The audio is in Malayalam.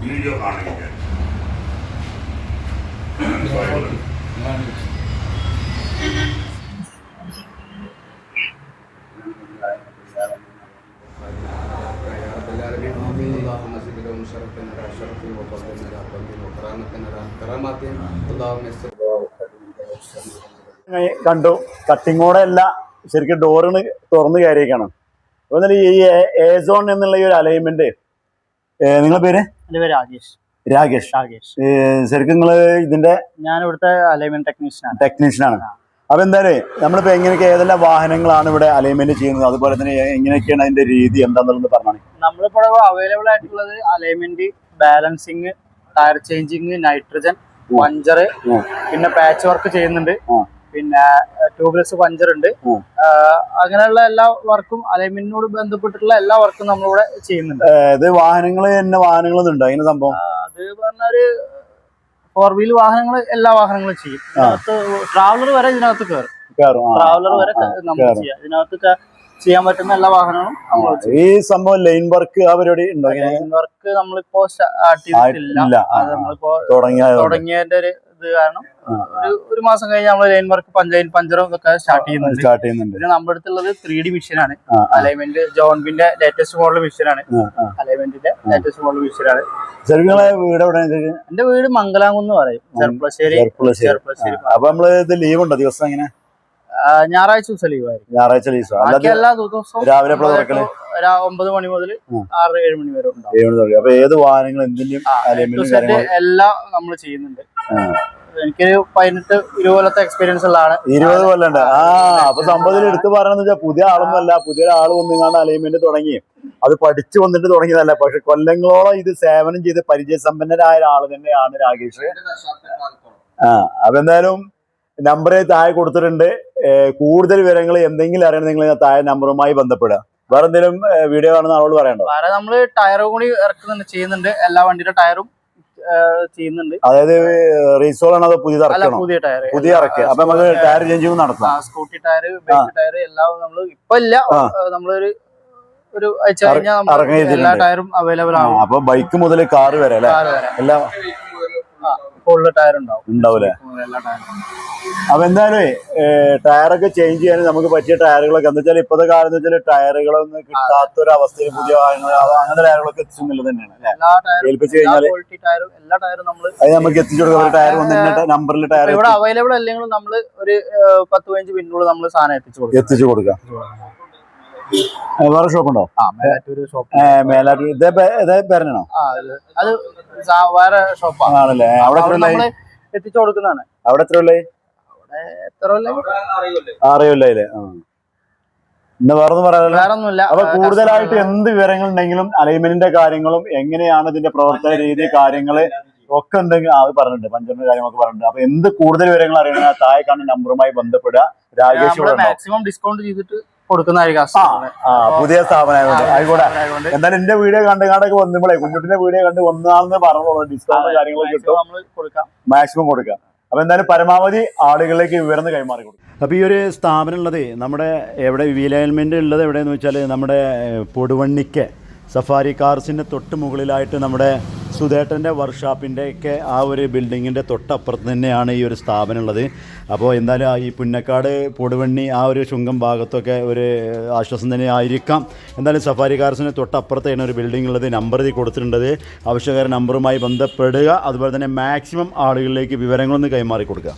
വീഡിയോ കാണിക്കാൻ. കണ്ടു. കട്ടിങ്ങോടെ അല്ല ശരിക്കും ഡോറിന് തുറന്നു കയറിയേക്കാണ് അതുപോലെ ഈ ഏസോൺ എന്നുള്ള ഈ ഒരു അലൈൻമെന്റ് നിങ്ങളെ പേര്? എന്റെ പേര് രാജേഷ് രാകേഷ്. രാകേഷ്. ശരിക്കും നിങ്ങൾ ഇതിന്റെ ഞാൻ ഇവിടുത്തെ അലൈൻമെന്റ് ടെക്നീഷ്യനാണ് ടെക്നീഷ്യനാണ് അപ്പൊ എന്തായാലും നമ്മളിപ്പോ എങ്ങനെയൊക്കെ ഏതെല്ലാം വാഹനങ്ങളാണ് ഇവിടെ അലൈൻമെന്റ് ചെയ്യുന്നത്? അതുപോലെ തന്നെ എങ്ങനെയൊക്കെയാണ് അതിന്റെ രീതി എന്താണെന്നുള്ളത് പറഞ്ഞാണ് നമ്മളിപ്പോ അവൈലബിൾ ആയിട്ടുള്ളത് alignment balancing tyre changing nitrogen puncture പിന്നെ പാച്ച് വർക്ക് ചെയ്യുന്നുണ്ട്. പിന്നെ ട്യൂബ്ലെസ് പഞ്ചർ ഉണ്ട് അങ്ങനെയുള്ള എല്ലാ വർക്കും അലൈൻമെന്റിനോട് ബന്ധപ്പെട്ടിട്ടുള്ള എല്ലാ വർക്കും നമ്മളിവിടെ ചെയ്യുന്നുണ്ട്. ഇത് വാഹനങ്ങൾ തന്നെ വാഹനങ്ങളൊന്നും ഉണ്ടോ അതിന് സംഭവം അത് പറഞ്ഞൊരു ഫോർ വീൽ വാഹനങ്ങൾ എല്ലാ വാഹനങ്ങളും ചെയ്യും. ഇതിനകത്ത് ട്രാവലർ വരെ ഇതിനകത്ത് കയറും ട്രാവലർ വരെ നമ്മൾ. ചെയ്യാം. ഇതിനകത്ത് ചെയ്യാൻ പറ്റുന്ന എല്ലാ വാഹനങ്ങളും ഈ സംഭവം ലൈൻ വർക്ക് ആ പരിപാടി ലൈൻ വർക്ക് നമ്മളിപ്പോ സ്റ്റാർട്ട് ചെയ്തിട്ടില്ല. നമ്മളിപ്പോ തുടങ്ങിയ തുടങ്ങിയതിന്റെ ഒരു ഇത് കാരണം ഒരു ഒരു മാസം കഴിഞ്ഞ് നമ്മൾ ലൈൻ വർക്ക് പഞ്ചായത്ത് പഞ്ചറും ഇതൊക്കെ സ്റ്റാർട്ട് ചെയ്യുന്നുണ്ട്. സ്റ്റാർട്ട് ചെയ്യുന്നുണ്ട്. പിന്നെ നമ്മുടെ അടുത്തുള്ളത് ത്രീ ഡി മിഷനാണ്. അലൈൻമെന്റ് ജോൺബിന്റെ ലേറ്റസ്റ്റ് മോഡൽ മെഷീനാണ്. അലൈൻമെന്റിന്റെ ലേറ്റസ്റ്റ് മോഡൽ മിഷനാണ്? എന്റെ വീട് മംഗലാംകുന്ന് പറയും. ചെർപ്പളശ്ശേരി ചെർപ്പളശ്ശേരി. അപ്പൊ നമ്മൾ ഇത് ലീവ് ഉണ്ടോ? ദിവസം എങ്ങനെ? ഞായറാഴ്ച ദിവസം ലീവ് ആയിരിക്കും. ഞായറാഴ്ച ലീവ് എല്ലാ ദിവസവും രാവിലെ ഒമ്പത് മണി മുതൽ. ആറ് ഏഴ് മണി വരെ ഉണ്ടാവും. അപ്പൊ ഏത് വാഹനങ്ങൾ കാര്യങ്ങളും എല്ലാം നമ്മൾ ചെയ്യുന്നുണ്ട്. എനിക്ക് പതിനെട്ട് കൊല്ലത്തെ എക്സ്പീരിയൻസ് ഉള്ളതാണ് ഇരുപത് കൊല്ലണ്ട്. ആ അപ്പൊ സംഭവത്തിൽ എടുത്തു പറയണെന്ന് വെച്ചാൽ പുതിയ ആളൊന്നുമല്ല. പുതിയ ആൾ വന്നിങ്ങാണ്ട് അലൈൻമെന്റ് തുടങ്ങി. അത് പഠിച്ചു വന്നിട്ട് തുടങ്ങിയതല്ല. പക്ഷെ കൊല്ലങ്ങളോളം ഇത് സേവനം ചെയ്ത് പരിചയസമ്പന്നരായ ഒരാൾ തന്നെയാണ് രാകേഷ്. ആ അപ്പൊ എന്തായാലും നമ്പർ താഴെ കൊടുത്തിട്ടുണ്ട്. കൂടുതൽ വിവരങ്ങൾ എന്തെങ്കിലും അറിയണം നിങ്ങൾ താഴെ നമ്പറുമായി ബന്ധപ്പെടുക. വേറെ എന്തെങ്കിലും വീഡിയോ കാണുന്ന ആളോട് പറയണ്ടോ വേറെ നമ്മൾ ടയറും കൂടി ഇറക്കുന്നുണ്ട് ചെയ്യുന്നുണ്ട്. എല്ലാ വണ്ടിയുടെ ടയറും ചെയ്യുന്നുണ്ട്. അതായത് റീസോൾ ആണ് അതോ പുതിയത് അല്ല പുതിയ ടയർ പുതിയ ഇറക്കുക അപ്പൊ നമുക്ക് ടയർ ചേഞ്ച് നടത്താം. സ്കൂട്ടി ടയർ ബൈക്ക് ടയർ എല്ലാം നമ്മൾ ഇപ്പൊ ഇല്ല. നമ്മളൊരു ഒരു ആഴ്ച കഴിഞ്ഞാൽ എല്ലാ. ടയറും അവൈലബിൾ ആണ് ആവും. അപ്പൊ ബൈക്ക് മുതൽ കാറ് വരെ അല്ലെ? എല്ലാം ഫുള്ള് ടയർ ഉണ്ടാവും. ഉണ്ടാവൂലേ? അപ്പൊ എന്തായാലും ടയറൊക്കെ ചേഞ്ച് ചെയ്യാൻ നമുക്ക് പറ്റിയ ടയറുകളൊക്കെ എന്താ വെച്ചാൽ ഇപ്പോഴത്തെ കാലം എന്ന് വെച്ചാൽ ടയറുകളൊന്നും കിട്ടാത്ത ഒരു അവസ്ഥയിൽ പുതിയ അങ്ങനത്തെ ടയറുകളൊക്കെ എത്തിച്ചെന്നുള്ളത് തന്നെയാണ് ഏൽപ്പിച്ചു ഏൽപ്പിച്ച് എല്ലാ ടയറും നമ്മൾ അത് നമുക്ക് എത്തിച്ചു കൊടുക്കാം ഒരു ടയർ വന്ന് ഇന്ന നമ്പറിൽ ടയർ ഇവിടെ അവൈലബിൾ അല്ലെങ്കിലും നമ്മൾ ഒരു പത്ത് പതിനഞ്ച് മിനിറ്റുള്ളിൽ നമ്മൾ സാധനം എത്തിച്ചു കൊടുക്കാം. എത്തിച്ചു കൊടുക്കാം. വേറെ ഷോപ്പ്. ഉണ്ടോ മേലാറ്റൂർ ഇതേ പേരനാണോ? അത് വേറെ ഷോപ്പാണ് ആണല്ലേ. അവിടെ എത്ര എത്തിച്ചു കൊടുക്കുന്നതാണ്. അവിടെ എത്ര കൊല്ലായി എത്ര കൊല്ലം? ആറേ കൊല്ലായില്ലേ ആ. ഇന്ന് വേറെ ഒന്നും പറയാനല്ലോ. വേറെ ഒന്നുമില്ല അപ്പൊ കൂടുതലായിട്ട് എന്ത് വിവരങ്ങൾ ഉണ്ടെങ്കിലും അലൈൻമെന്റിന്റെ കാര്യങ്ങളും എങ്ങനെയാണ് ഇതിന്റെ പ്രവർത്തന രീതി കാര്യങ്ങൾ ഒക്കെ ഉണ്ടെങ്കിൽ അത് പറഞ്ഞിട്ടുണ്ട്. പഞ്ചറിന്റെ കാര്യങ്ങളൊക്കെ പറഞ്ഞിട്ടുണ്ട്. അപ്പൊ എന്ത് കൂടുതൽ വിവരങ്ങൾ അറിയണമെങ്കിൽ താഴെ കാണുന്ന നമ്പറുമായി ബന്ധപ്പെടുക. രാകേഷ് നമ്മൾ മാക്സിമം ഡിസ്കൗണ്ട് ചെയ്തിട്ട് കൊടുക്കുന്നതായിരിക്കും പുതിയ സ്ഥാപനമായതുകൊണ്ട് ആയിക്കോട്ടെ. ആയതുകൊണ്ട് എന്തായാലും എന്റെ വീഡിയോ കണ്ട് കണ്ടൊക്കെ കുഞ്ഞുട്ടിന്റെ വീഡിയോ കണ്ട് വന്നാന്ന് പറഞ്ഞോളൂ. ഡിസ്കൗണ്ട് കാര്യങ്ങളൊക്കെ കിട്ടും. മാക്സിമം കൊടുക്കാം. അപ്പൊ എന്തായാലും പരമാവധി ആളുകളിലേക്ക് വിവരം കൈമാറി കൊടുക്കും. അപ്പോൾ ഈ ഒരു സ്ഥാപനം ഉള്ളത് നമ്മുടെ എവിടെ വിലയൽമെന്റ് ഉള്ളത് എവിടെയെന്ന് വെച്ചാൽ നമ്മുടെ പൊടുവണ്ണിക്ക് സഫാരി കാർസിന്റെ തൊട്ട് മുകളിലായിട്ട് നമ്മുടെ സുധേട്ടന്റെ വർക്ക്ഷോപ്പിന്റെ ഒക്കെ ആ ഒരു ബിൽഡിങ്ങിന്റെ തൊട്ടപ്പുറത്ത് തന്നെയാണ് ഈ ഒരു സ്ഥാപനം ഉള്ളത് അപ്പോൾ എന്തായാലും ഈ പുന്നക്കാട് പൊടുവണ്ണി ആ ഒരു ശുങ്കം ഭാഗത്തൊക്കെ ഒരു ആശ്വാസം തന്നെ ആയിരിക്കാം. എന്തായാലും സഫാരി കാർസിന് തൊട്ടപ്പുറത്താണ് ഒരു ബിൽഡിംഗ് ഉള്ളത്. നമ്പർ ഇതിൽ കൊടുത്തിട്ടുണ്ട്. ആവശ്യക്കാര നമ്പറുമായി ബന്ധപ്പെടുക. അതുപോലെ തന്നെ മാക്സിമം ആളുകളിലേക്ക് വിവരങ്ങളൊന്ന് കൈമാറി കൊടുക്കുക